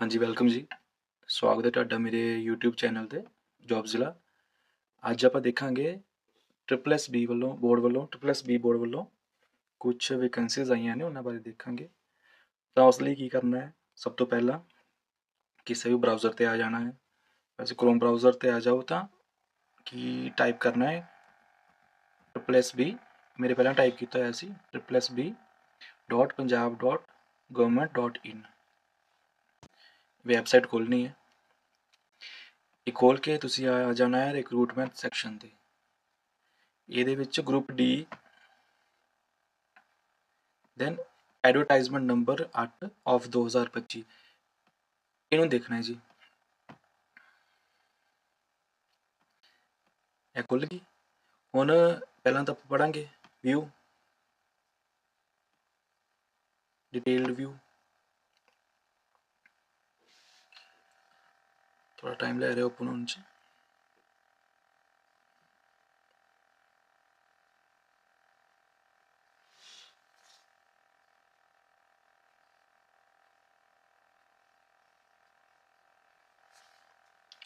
ਹਾਂਜੀ ਵੈਲਕਮ ਜੀ। ਸਵਾਗਤ ਹੈ ਤੁਹਾਡਾ ਮੇਰੇ YouTube ਚੈਨਲ ਤੇ ਜੌਬ ਜ਼ਿਲ੍ਹਾ ਅੱਜ ਆਪਾਂ ਦੇਖਾਂਗੇ ਟ੍ਰਿਪਲ ਐਸ ਬੀ ਵੱਲੋਂ ਬੋਰਡ ਵੱਲੋਂ ਟ੍ਰਿਪਲ ਐਸ ਬੀ ਬੋਰਡ ਵੱਲੋਂ ਕੁਝ ਵੈਕੈਂਸੀਜ਼ ਆਈਆਂ ਨੇ, ਉਹਨਾਂ ਬਾਰੇ ਦੇਖਾਂਗੇ। ਤਾਂ ਉਸ ਲਈ ਕੀ ਕਰਨਾ ਹੈ? ਸਭ ਤੋਂ ਪਹਿਲਾਂ ਕਿਸੇ ਵੀ ਬ੍ਰਾਊਜ਼ਰ ਤੇ ਆ ਜਾਣਾ ਹੈ। ਵੈਸੇ ਕ੍ਰੋਮ ਬ੍ਰਾਊਜ਼ਰ ਤੇ ਆ ਜਾਓ ਤਾਂ ਕੀ ਟਾਈਪ ਕਰਨਾ ਹੈ? ਟ੍ਰਿਪਲ ਐਸ ਬੀ ਮੇਰੇ ਪਹਿਲਾਂ ਟਾਈਪ ਕੀਤਾ ਹੋਇਆ ਸੀ। Triple S B dot Punjab dot government dot in website ਖੋਲਣੀ ਹੈ। ਇਹ ਖੋਲ ਕੇ ਤੁਸੀਂ ਆ ਜਾਣਾ ਹੈ ਰਿਕਰੂਟਮੈਂਟ ਸੈਕਸ਼ਨ ਤੇ। ਇਹਦੇ ਵਿੱਚ group D then advertisement number 8 of 2025 ਇਹਨੂੰ ਦੇਖਣਾ ਹੈ ਜੀ। ਇਹ ਖੁੱਲ ਗਈ। ਹੁਣ ਪਹਿਲਾਂ ਤਾਂ ਆਪਾਂ ਪੜਾਂਗੇ ਵਿਊ ਡਿਟੇਲਡ ਵਿਊ थोड़ा टाइम ले रहे ओपन होने से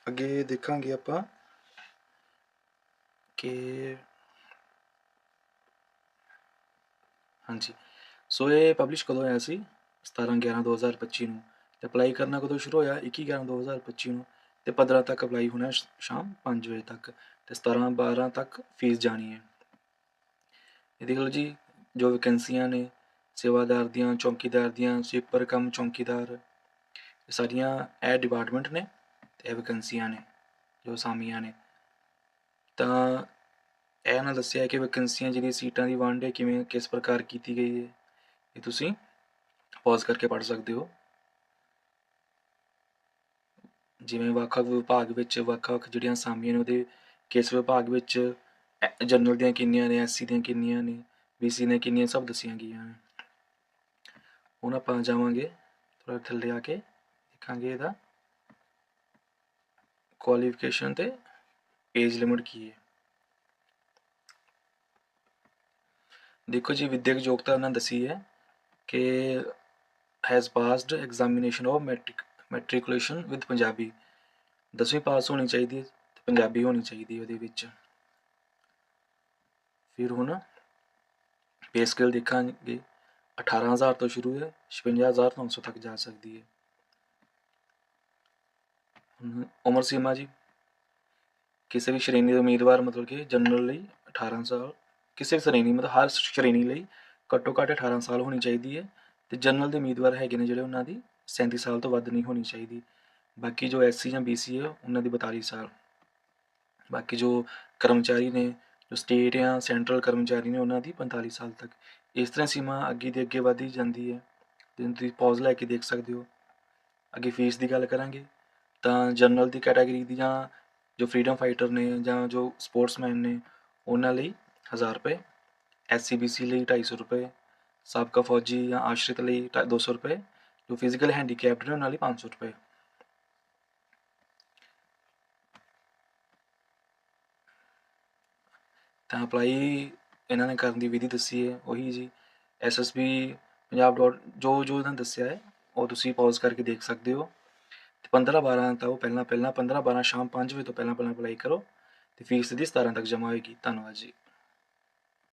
ਅੱਗੇ ਦੇਖਾਂਗੇ ਆਪਾਂ ਕਿ ਹਾਂਜੀ ਸੋ ਇਹ ਪਬਲਿਸ਼ ਕਦੋਂ ਹੋਇਆ ਸੀ 17 11 2025 ਨੂੰ ਤੇ ਅਪਲਾਈ ਕਰਨਾ ਕਦੋਂ ਸ਼ੁਰੂ ਹੋਇਆ 21 11 2025 ਨੂੰ ਤੇ 15 ਤੱਕ ਅਪਲਾਈ ਹੋਣਾ ਸ਼ਾਮ 5 ਵਜੇ ਤੱਕ ਤੇ 17 12 ਤੱਕ ਫੀਸ ਜਾਣੀ ਹੈ। ਇਹ ਦੇਖ ਲਓ ਜੀ ਜੋ ਵੈਕੈਂਸੀਆਂ ਨੇ, ਸੇਵਾਦਾਰ ਦੀਆਂ, ਚੌਕੀਦਾਰ ਦੀਆਂ ਸਵੀਪਰ ਕਮ ਚੌਕੀਦਾਰ, ਇਹ ਸਾਰੀਆਂ ਇਹ ਡਿਪਾਰਟਮੈਂਟ ਨੇ ਤੇ ਇਹ ਵੈਕੈਂਸੀਆਂ ਨੇ, ਜੋ ਸਾਮੀਆਂ ਨੇ। ਤਾਂ ਇਹ ਨਾ ਦੱਸਿਆ ਕਿ ਵੈਕੈਂਸੀਆਂ ਜਿਹੜੀਆਂ ਸੀਟਾਂ ਦੀ ਵੰਡ ਹੈ, ਕਿਵੇਂ, ਕਿਸ ਪ੍ਰਕਾਰ ਕੀਤੀ ਗਈ ਹੈ, ਇਹ ਤੁਸੀਂ ਪੌਜ਼ ਕਰਕੇ ਪੜ੍ਹ ਸਕਦੇ ਹੋ। ਜਿਵੇਂ ਵੱਖ-ਵੱਖ ਵਿਭਾਗ ਵਿੱਚ ਵੱਖ-ਵੱਖ ਜਿਹੜੀਆਂ ਅਸਾਮੀਆਂ ਨੇ ਉਹਦੇ ਕਿਸ ਵਿਭਾਗ ਵਿੱਚ ਜਨਰਲ ਦੀਆਂ ਕਿੰਨੀਆਂ ਨੇ ਐਸਸੀ ਦੀਆਂ ਕਿੰਨੀਆਂ ਨੇ ਬੀਸੀ ਨੇ ਕਿੰਨੀਆਂ, ਸਭ ਦੱਸੀਆਂ ਗਈਆਂ ਨੇ। ਹੁਣ ਆਪਾਂ ਜਾਵਾਂਗੇ ਥੋੜਾ ਥੱਲੇ ਆ ਕੇ ਦੇਖਾਂਗੇ ਇਹਦਾ ਕੁਆਲੀਫਿਕੇਸ਼ਨ ਤੇ ਏਜ ਲਿਮਿਟ ਕੀ ਹੈ। ਦੇਖੋ ਜੀ, ਵਿਦਿਅਕ ਯੋਗਤਾ ਉਹਨਾਂ ਦੱਸੀ ਹੈ ਕਿ has passed examination of matric matriculation with Punjabi ਦਸਵੀਂ ਪਾਸ ਹੋਣੀ ਚਾਹੀਦੀ ਹੈ ਤੇ ਪੰਜਾਬੀ ਹੋਣੀ ਚਾਹੀਦੀ ਹੈ ਉਹਦੇ ਵਿੱਚ। ਫਿਰ ਹੁਣ ਪੇ ਸਕੇਲ ਦੇਖਾਂਗੇ। 18000 ਤੋਂ ਸ਼ੁਰੂ ਹੈ 56900 ਤੱਕ ਜਾ ਸਕਦੀ ਹੈ। ਉਮਰ ਸੀਮਾ ਜੀ, ਕਿਸੇ ਵੀ ਸ਼੍ਰੇਣੀ ਦੇ ਉਮੀਦਵਾਰ ਮਤਲਬ ਕਿ ਜਨਰਲ ਲਈ 18 ਸਾਲ, ਕਿਸੇ ਵੀ ਸ਼੍ਰੇਣੀ ਮਤਲਬ ਹਰ ਸ਼੍ਰੇਣੀ ਲਈ ਘੱਟੋ ਘੱਟ 18 ਸਾਲ ਹੋਣੀ ਚਾਹੀਦੀ ਹੈ ਤੇ ਜਨਰਲ ਦੇ ਉਮੀਦਵਾਰ ਹੈਗੇ ਨੇ ਜਿਹੜੇ ਉਹਨਾਂ ਦੀ 37 ਸਾਲ ਤੋਂ ਵੱਧ ਨਹੀਂ ਹੋਣੀ ਚਾਹੀਦੀ। ਬਾਕੀ ਜੋ ਐਸਸੀ ਜਾਂ ਬੀਸੀ ਹੈ ਉਹਨਾਂ ਦੀ 42 ਸਾਲ। ਬਾਕੀ ਜੋ ਕਰਮਚਾਰੀ ਨੇ, ਜੋ ਸਟੇਟ ਜਾਂ ਸੈਂਟਰਲ ਕਰਮਚਾਰੀ ਨੇ, ਉਹਨਾਂ ਦੀ 45 ਸਾਲ ਤੱਕ। ਇਸ ਤਰ੍ਹਾਂ ਸੀਮਾ ਅੱਗੇ ਦੀ ਅੱਗੇ ਵਧੀ ਜਾਂਦੀ ਹੈ। ਤੇ ਤੁਸੀਂ ਪੌਜ਼ ਲੈ ਕੇ ਦੇਖ ਸਕਦੇ ਹੋ। ਅੱਗੇ ਫੀਸ ਦੀ ਗੱਲ ਕਰਾਂਗੇ, ਤਾਂ ਜਨਰਲ ਦੀ ਕੈਟਾਗਰੀ ਦੀ ਜਾਂ ਜੋ ਫਰੀडम ਫਾਈਟਰ ਨੇ ਜਾਂ ਜੋ ਸਪੋਰਟਸਮੈਨ ਨੇ, ਉਹਨਾਂ ਲਈ 1000 ਰੁਪਏ। ਐਸਸੀਬੀਸੀ ਲਈ 250 ਰੁਪਏ। ਸਾਬਕਾ ਫੌਜੀ ਜਾਂ ਆਸ਼ਰਿਤ ਲਈ 200 ਰੁਪਏ। ਜੋ ਫਿਜ਼ੀਕਲ ਹੈਂਡੀਕੈਪਡ ਨੇ, ਉਹਨਾਂ ਲਈ 500 ਰੁਪਏ। ਤਾਂ ਅਪਲਾਈ ਇਹਨਾਂ ਨੇ ਕਰਨ ਦੀ ਵਿਧੀ ਦੱਸੀ ਹੈ, ਉਹੀ ਜੀ। ਐਸਐਸਬੀ ਪੰਜਾਬ ਡਾਟ ਜੋ ਜੋ ਇਹਨਾਂ ਦੱਸਿਆ ਹੈ, ਉਹ ਤੁਸੀਂ ਪੌਜ਼ ਕਰਕੇ ਦੇਖ ਸਕਦੇ ਹੋ। ਤੇ 15 12 ਤਾਂ ਉਹ ਪਹਿਲਾਂ ਪਹਿਲਾਂ 15 12 ਸ਼ਾਮ 5 ਵਜੇ ਤੋਂ ਪਹਿਲਾਂ ਪਹਿਲਾਂ ਅਪਲਾਈ ਕਰੋ। ਤੇ ਫੀਸ ਦੀ 17 ਤੱਕ ਜਮ੍ਹਾਂ ਹੋਏਗੀ। ਧੰਨਵਾਦ ਜੀ।